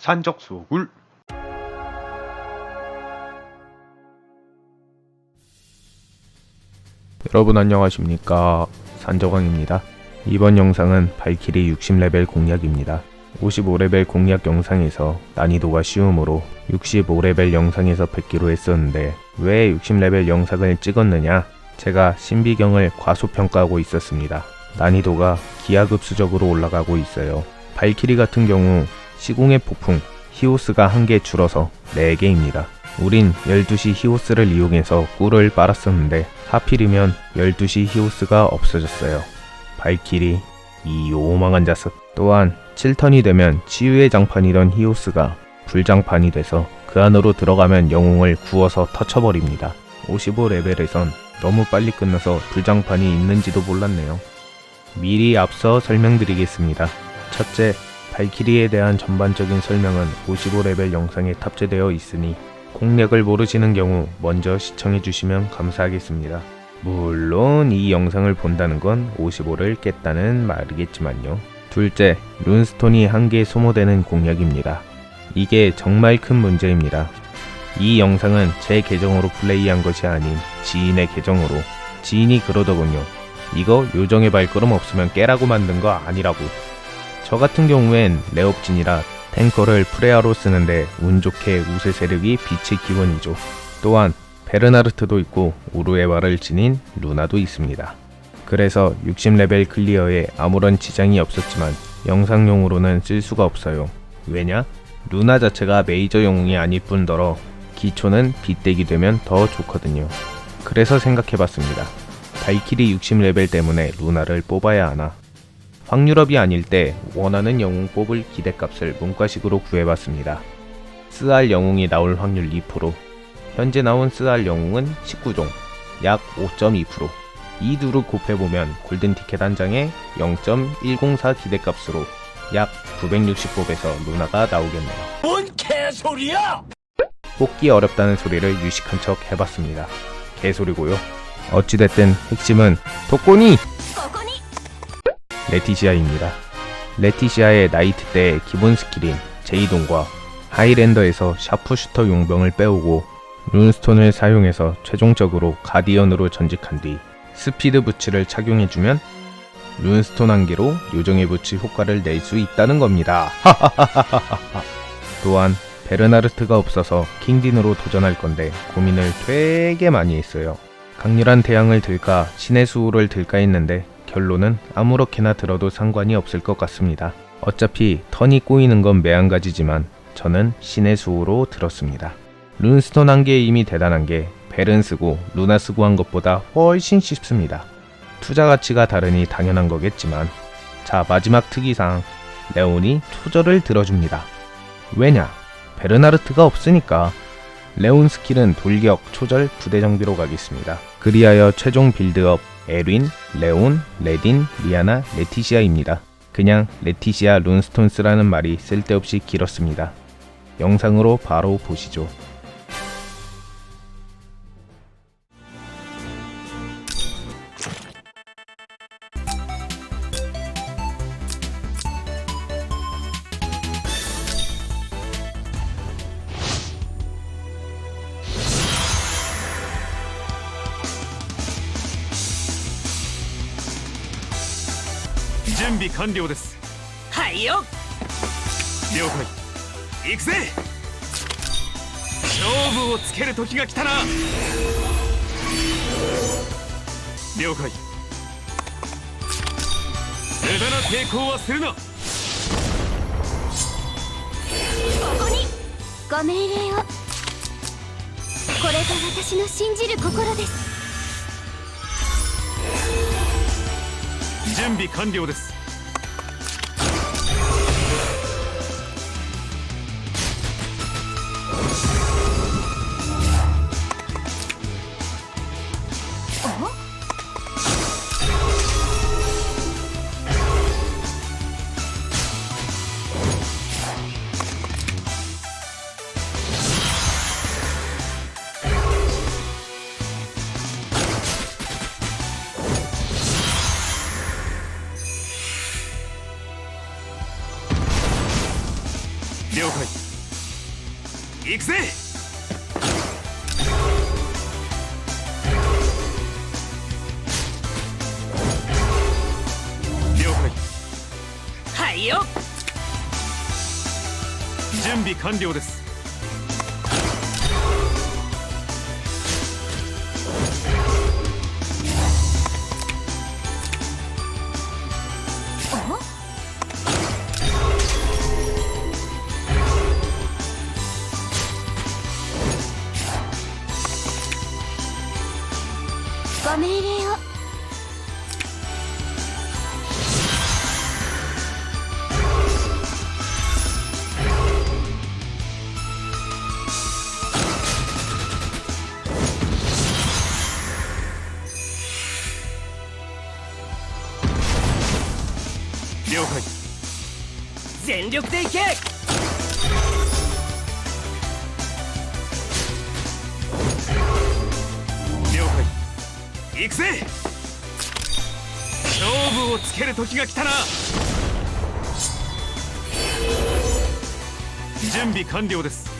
산적소굴. 여러분 안녕하십니까? 산적왕입니다. 이번 영상은 발키리 60레벨 공략입니다. 55레벨 공략 영상에서 난이도가 쉬우므로 65레벨 영상에서 뵙기로 했었는데 왜 60레벨 영상을 찍었느냐? 제가 신비경을 과소평가하고 있었습니다. 난이도가 기하급수적으로 올라가고 있어요. 발키리 같은 경우 시공의 폭풍 히오스가 한 개 줄어서 4개입니다. 우린 12시 히오스를 이용해서 꿀을 빨았었는데 하필이면 12시 히오스가 없어졌어요. 발키리 이 요망한 자석 또한 7턴이 되면 치유의 장판이던 히오스가 불장판이 돼서 그 안으로 들어가면 영웅을 구워서 터쳐버립니다. 55레벨에선 너무 빨리 끝나서 불장판이 있는지도 몰랐네요. 미리 앞서 설명드리겠습니다. 첫째, 발키리에 대한 전반적인 설명은 55레벨 영상에 탑재되어 있으니 공략을 모르시는 경우 먼저 시청해 주시면 감사하겠습니다. 물론 이 영상을 본다는 건 55를 깼다는 말이겠지만요. 둘째, 룬스톤이 한개 소모되는 공략입니다. 이게 정말 큰 문제입니다. 이 영상은 제 계정으로 플레이한 것이 아닌 지인의 계정으로 지인이 그러더군요. 이거 요정의 발걸음 없으면 깨라고 만든 거 아니라고. 저 같은 경우엔 레옵진이라 탱커를 프레아로 쓰는데 운 좋게 우세 세력이 빛의 기원이죠. 또한 베르나르트도 있고 우르에와를 지닌 루나도 있습니다. 그래서 60레벨 클리어에 아무런 지장이 없었지만 영상용으로는 쓸 수가 없어요. 왜냐? 루나 자체가 메이저 영웅이 아닐 뿐더러 기초는 빗대기 되면 더 좋거든요. 그래서 생각해봤습니다. 발키리 60레벨 때문에 루나를 뽑아야 하나? 확률업이 아닐 때 원하는 영웅 뽑을 기대값을 문과식으로 구해봤습니다. 스알 영웅이 나올 확률 2%, 현재 나온 스알 영웅은 19종, 약 5.2%. 이 두를 곱해보면 골든 티켓 한 장에 0.104 기대값으로 약 960뽑에서 루나가 나오겠네요. 뭔 개소리야! 뽑기 어렵다는 소리를 유식한 척 해봤습니다. 개소리고요. 어찌됐든 핵심은 독고니! 레티시아입니다. 레티시아의 나이트 때 기본 스킬인 제이돈과 하이랜더에서 샤프슈터 용병을 빼오고 룬스톤을 사용해서 최종적으로 가디언으로 전직한 뒤 스피드 부츠를 착용해주면 룬스톤 한 개로 요정의 부츠 효과를 낼 수 있다는 겁니다. 또한 베르나르트가 없어서 킹딘으로 도전할 건데 고민을 되게 많이 했어요. 강렬한 태양을 들까 신의 수호를 들까 했는데 결론은 아무렇게나 들어도 상관이 없을 것 같습니다. 어차피 턴이 꼬이는 건 매한가지지만 저는 신의 수호로 들었습니다. 룬스톤 한개 이미 대단한 게 벨은 쓰고 루나 쓰고 한 것보다 훨씬 쉽습니다. 투자 가치가 다르니 당연한 거겠지만 자 마지막 특이사항 레온이 초절을 들어줍니다. 왜냐? 베르나르트가 없으니까 레온 스킬은 돌격, 초절, 부대 정비로 가겠습니다. 그리하여 최종 빌드업 에린, 레온, 레딘, 리아나, 레티시아입니다. 그냥 레티시아 룬스톤스라는 말이 쓸데없이 길었습니다. 영상으로 바로 보시죠. 準備完了です。はいよ。了解。行くぜ。勝負をつける時が来たな。了解。無駄な抵抗はするな。ここに。ご命令を。これが私の信じる心です準備完了です。行くぜ。了解。はいよ。準備完了ですご命令を。了解。全力でいけ。行くぜ。勝負をつける時が来たな。準備完了です。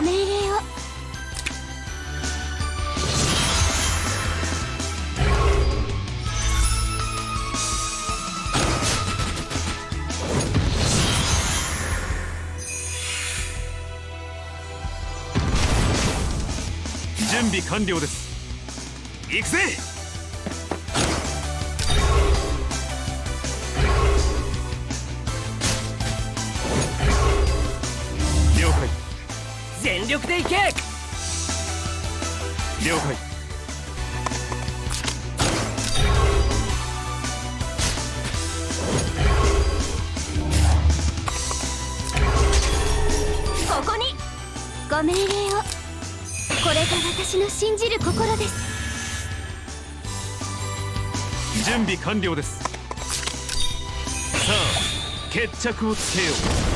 ご命令を。準備完了です。行くぜ。力でいけ！了解。ここに。ご命令を。これが私の信じる心です。準備完了です。さあ決着をつけよう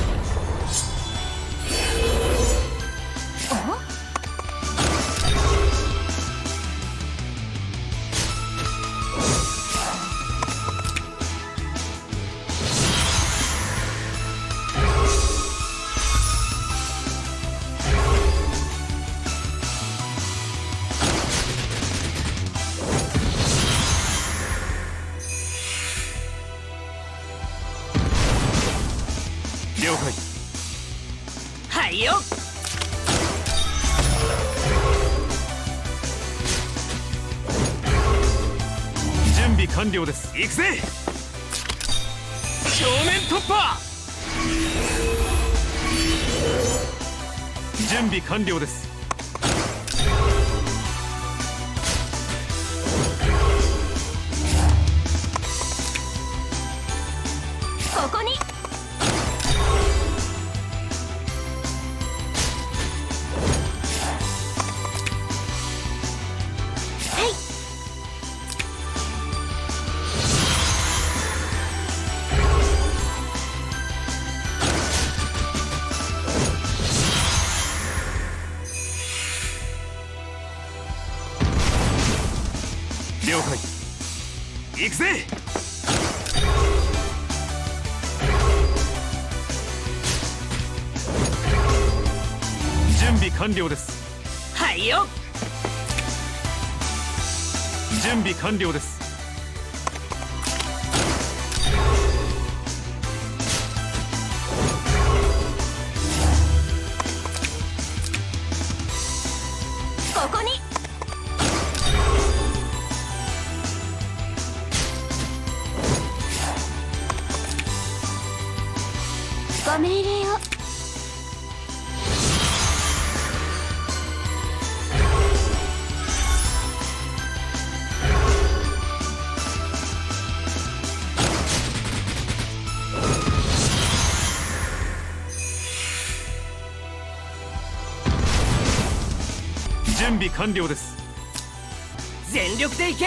完了です。行くぜ！正面突破！準備完了です了解。行くぜ！準備完了です。はいよ。準備完了ですご命令を準備完了です。全力でいけ